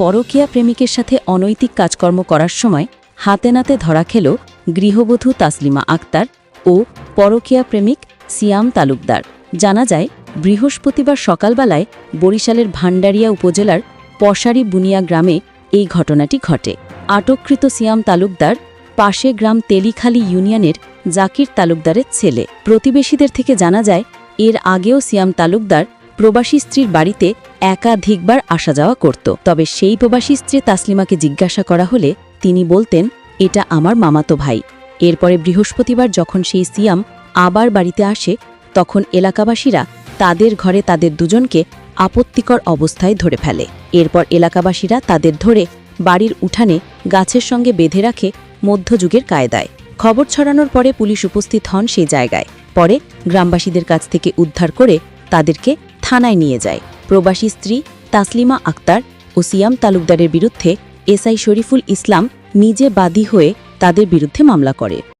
পরকীয়া প্রেমিকের সাথে অনৈতিক কাজকর্ম করার সময় হাতে নাতে ধরা খেল গৃহবধূ তাসলিমা আক্তার ও পরকীয়া প্রেমিক সিয়াম তালুকদার। জানা যায়, বৃহস্পতিবার সকালবেলায় বরিশালের ভান্ডারিয়া উপজেলার পশারি বুনিয়া গ্রামে এই ঘটনাটি ঘটে। আটককৃত সিয়াম তালুকদার পাশে গ্রাম তেলিখালী ইউনিয়নের জাকির তালুকদারের ছেলে। প্রতিবেশীদের থেকে জানা যায়, এর আগেও সিয়াম তালুকদার প্রবাসী স্ত্রীর বাড়িতে একাধিকবার আসা যাওয়া করত। তবে সেই প্রবাসী স্ত্রী তাসলিমাকে জিজ্ঞাসা করা হলে তিনি বলতেন, এটা আমার মামাতো ভাই। এরপরে বৃহস্পতিবার যখন সেই সিয়াম আবার বাড়িতে আসে, তখন এলাকাবাসীরা তাদের ঘরে তাদের দুজনকে আপত্তিকর অবস্থায় ধরে ফেলে। এরপর এলাকাবাসীরা তাদের ধরে বাড়ির উঠানে গাছের সঙ্গে বেঁধে রাখে মধ্যযুগের কায়দায়। খবর ছড়ানোর পরে পুলিশ উপস্থিত হন সেই জায়গায়। পরে গ্রামবাসীদের কাছ থেকে উদ্ধার করে তাদেরকে থানায় নিয়ে যায়। প্রবাসী স্ত্রী তাসলিমা আক্তার ও সিয়াম তালুকদারের বিরুদ্ধে এসআই শরীফুল ইসলাম নিজে বাদী হয়ে তাদের বিরুদ্ধে মামলা করে।